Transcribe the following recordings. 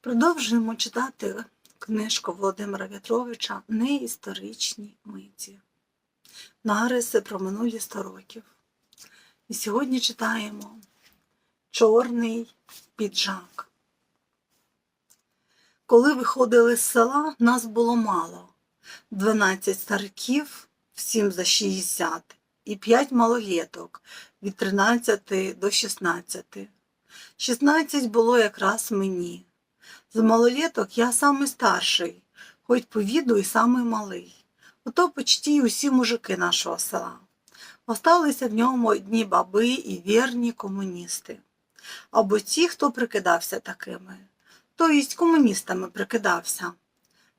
Продовжуємо читати книжку Володимира В'ятровича Неісторичні миті. Нариси про минулі 100 років. І сьогодні читаємо Чорний піджак. Коли виходили з села, нас було мало. 12 стариків, всім за 60, і 5 малолеток від 13 до 16. 16 було якраз мені. З малолеток я самий старший, хоч по віду і самий малий. Ото почті усі мужики нашого села. Осталися в ньому одні баби і вірні комуністи. Або ті, хто прикидався такими, тобто комуністами прикидався.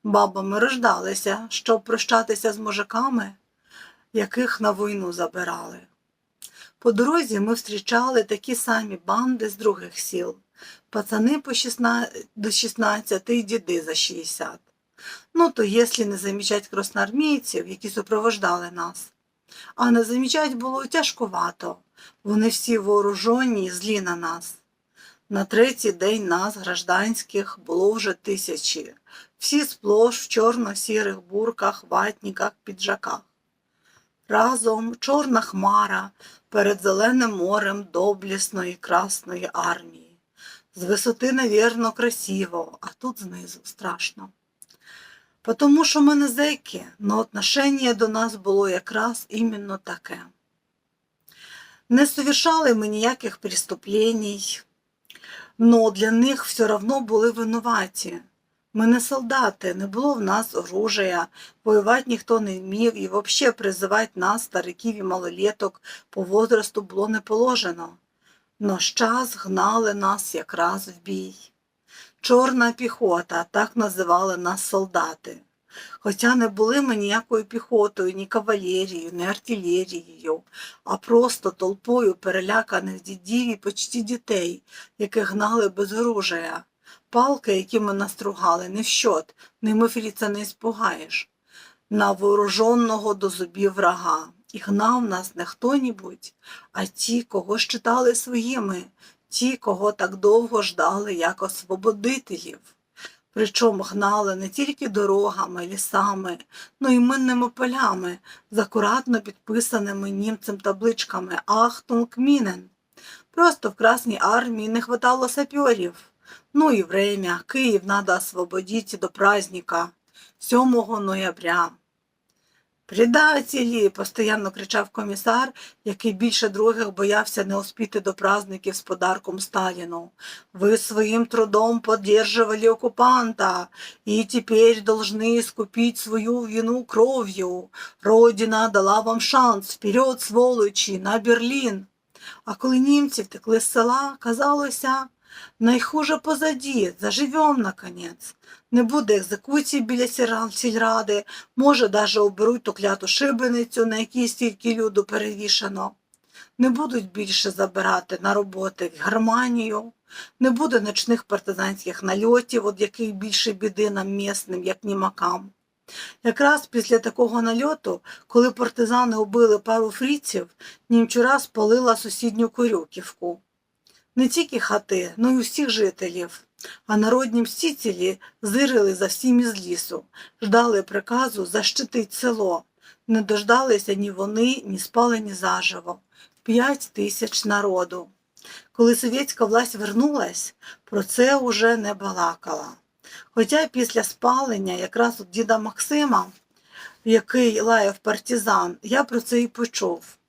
Бабами рождалися, щоб прощатися з мужиками, яких на війну забирали. По дорозі ми зустрічали такі самі банди з других сіл, пацани по 16, до 16 і діди за 60. Ну, то якщо не замічать красноармійців, які супровождали нас. А не замічать було тяжкувато, вони всі вооружені злі на нас. На третій день нас, гражданських, було вже тисячі, всі сплош в чорно-сірих бурках, ватниках, піджаках. Разом чорна хмара перед зеленим морем доблісної красної армії. З висоти, невірно, красиво, а тут знизу страшно. Потому що ми не зеки, но отношення до нас було якраз іменно таке. Не совершали ми ніяких преступлений, но для них все равно були винуваті. Ми не солдати, не було в нас оружия, воювати ніхто не вмів і взагалі призивати нас, стариків і малолеток, по возрасту було не положено. Но час гнали нас якраз в бій. Чорна піхота, так називали нас солдати. Хоча не були ми ніякою піхотою, ні кавалерією, ні артилерією, а просто толпою переляканих дідів і почті дітей, яких гнали без оружия. Палки, які ми настругали, не в щот, ними фріца не спугаєш. На вооруженого до зубів врага. І гнав нас не хто-нібудь, а ті, кого считали своїми, ті, кого так довго ждали як освободителів. Причому гнали не тільки дорогами, лісами, но й минними полями, з акуратно підписаними німцем табличками «Ахтунг Мінен». Просто в Красній армії не хватало саперів. Ну і время, Київ надо освободить до праздника 7 ноября. Предателі, постійно кричав комісар, який більше других боявся не успіти до праздників з подарком Сталіну. Ви своїм трудом поддерживали оккупанта і тепер должны искупить свою вину кров'ю. Родина дала вам шанс, вперед, сволочі, на Берлін. А коли німці втекли з села, казалося, найхуже позаді, заживем, наконець. Не буде екзекуції біля сільради, може, даже оберуть ту кляту шибеницю, на якій стільки люду перевішано. Не будуть більше забирати на роботи в Германію, не буде ночних партизанських нальотів, від яких більше біди нам місним, як німакам. Якраз після такого нальоту, коли партизани убили пару фріців, німчура спалила сусідню Корюківку. Не тільки хати, но й усіх жителів. А народні мстителі зирили за всім із лісу, ждали приказу защитить село. Не дождалися ні вони, ні спалені заживо. П'ять тисяч народу. Коли совєтська власть вернулась, про це уже не балакала. Хоча після спалення якраз от діда Максима, який лаяв партизан, я про це і почув.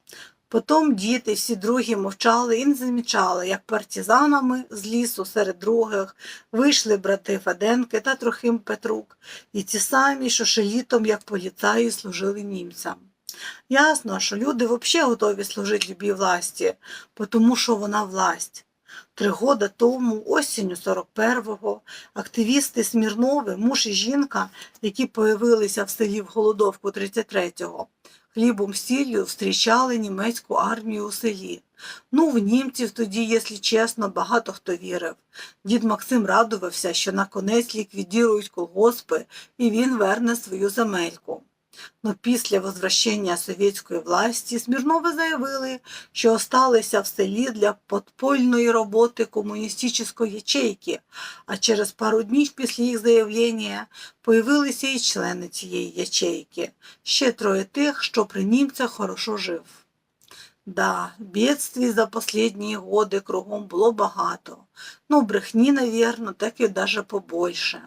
Потім діти, всі другі мовчали і не замічали, як партизанами з лісу серед других вийшли брати Феденки та Трохим Петрук, і ті самі, що ще літом, як поліцаї, служили німцям. Ясно, що люди взагалі готові служити любій власті, тому що вона власть. Три года тому, осінню 41-го, активісти Смірнови, муж і жінка, які появилися в селі в Голодовку 33-го, хлібом сіллю встрічали німецьку армію у селі. Ну, в німців тоді, якщо чесно, багато хто вірив. Дід Максим радувався, що на конець ліквідірують колгоспи і він верне свою земельку. Но після возвращення совєтської власті Смірнови заявили, що осталися в селі для подпольної роботи комуністичної ячейки, а через пару днів після їх заявлення появилися і члени цієї ячейки, ще троє тих, що при німцях хорошо жив. Да, бедствий за последние годы кругом було багато. Ну, брехні, навірно, так і даже побольше.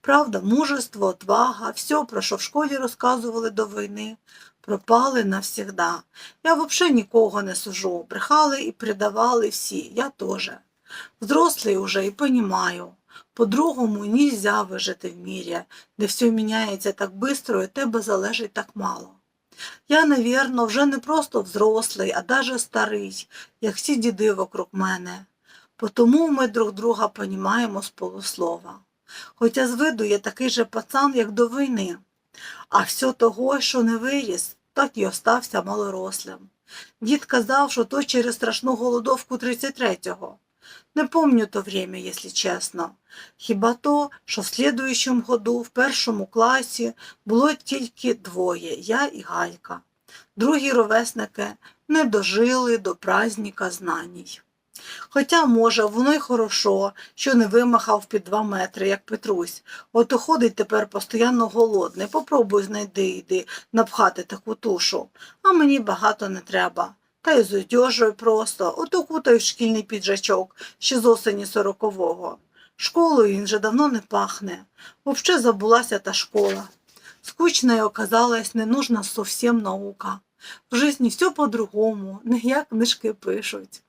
Правда, мужество, отвага, все, про що в школі розказували до війни, пропали навсігда. Я взагалі нікого не сужу. Брехали і предавали всі, я теж. Взрослий уже і понімаю. По-другому нельзя вижити в мірі, де все міняється так бистро і тебе залежить так мало. Я, навірно, вже не просто взрослий, а даже старий, як всі діди вокруг мене. Потому ми друг друга понімаємо з полуслова. Хоча з виду я такий же пацан, як до війни, а все того, що не виріс, так і остався малорослим. Дід казав, що то через страшну голодовку 33-го. Не помню то время, якщо чесно. Хіба то, що в слідуючому году, в першому класі, було тільки двоє я і Галька. Другі ровесники не дожили до праздника знаній. Хоча, може, воно й хорошо, що не вимахав під два метри, як Петрусь. Ото ходить тепер постійно голодний. Попробуй знайди йди напхати таку тушу. А мені багато не треба. Та й з одежею просто, ото кутаю шкільний піджачок, ще з осені сорокового. Школою він вже давно не пахне. Вовще забулася та школа. Скучною оказалась не нужна совсем наука. В житті все по-другому, не як книжки пишуть.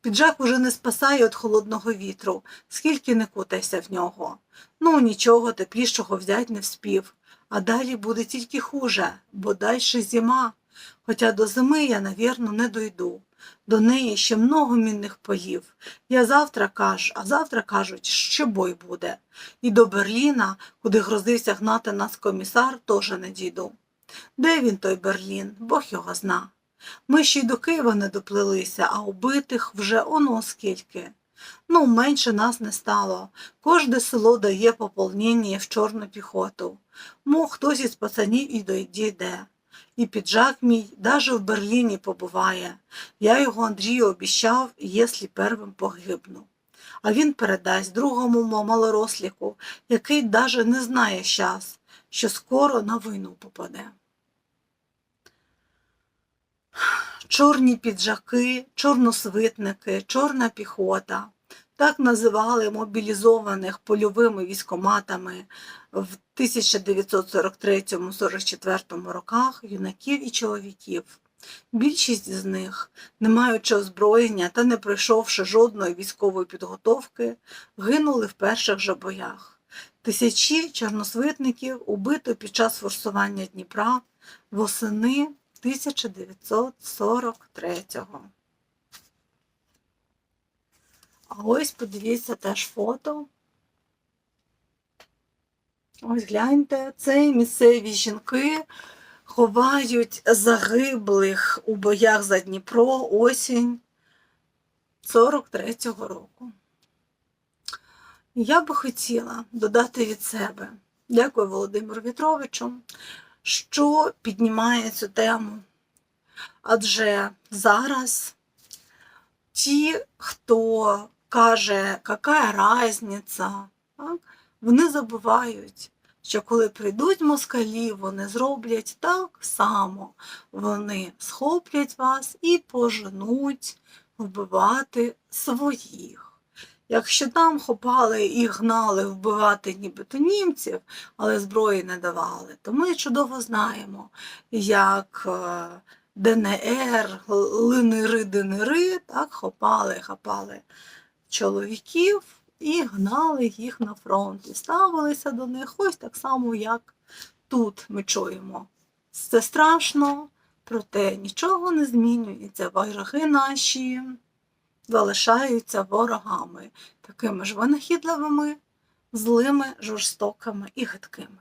Піджак уже не спасає від холодного вітру, скільки не кутайся в нього. Ну, нічого теплішого взять не вспів. А далі буде тільки хуже, бо дальше зима. Хоча до зими я, навірно, не дойду. До неї ще много мінних поїв. Я завтра кажу, а завтра кажуть, що бой буде. І до Берліна, куди грозився гнати нас комісар, теж не дійду. Де він, той Берлін, Бог його зна. Ми ще й до Києва не доплилися, а убитих вже оно скільки. Ну, менше нас не стало. Кожне село дає поповнення в чорну піхоту. Мо хтось із пацанів і дойде. І піджак мій даже в Берліні побуває. Я його Андрію обіщав, якщо первим погибну. А він передасть другому малоросліку, який даже не знає щас, що скоро на війну попаде. Чорні піджаки, чорносвитники, чорна піхота. Так називали мобілізованих польовими військоматами в 1943-44 роках юнаків і чоловіків. Більшість з них, не маючи озброєння та не пройшовши жодної військової підготовки, гинули в перших же боях. Тисячі чорносвитників убито під час форсування Дніпра восени 1943-го. А ось подивіться теж фото. Ось гляньте, це місцеві жінки ховають загиблих у боях за Дніпро осінь 43-го року. Я би хотіла додати від себе, дякую Володимиру Вітровичу, що піднімає цю тему. Адже зараз ті, хто каже, яка різниця, вони забувають, що коли прийдуть москалі, вони зроблять так само. Вони схоплять вас і поженуть вбивати своїх. Якщо там хопали і гнали вбивати нібито німців, але зброї не давали, то ми чудово знаємо, як е, ДНР, линири, денири, так, хопали, хапали чоловіків і гнали їх на фронт. І ставилися до них ось так само, як тут ми чуємо. Це страшно, проте нічого не змінюється. Вороги наші залишаються ворогами, такими ж винахідливими, злими, жорстокими і гидкими.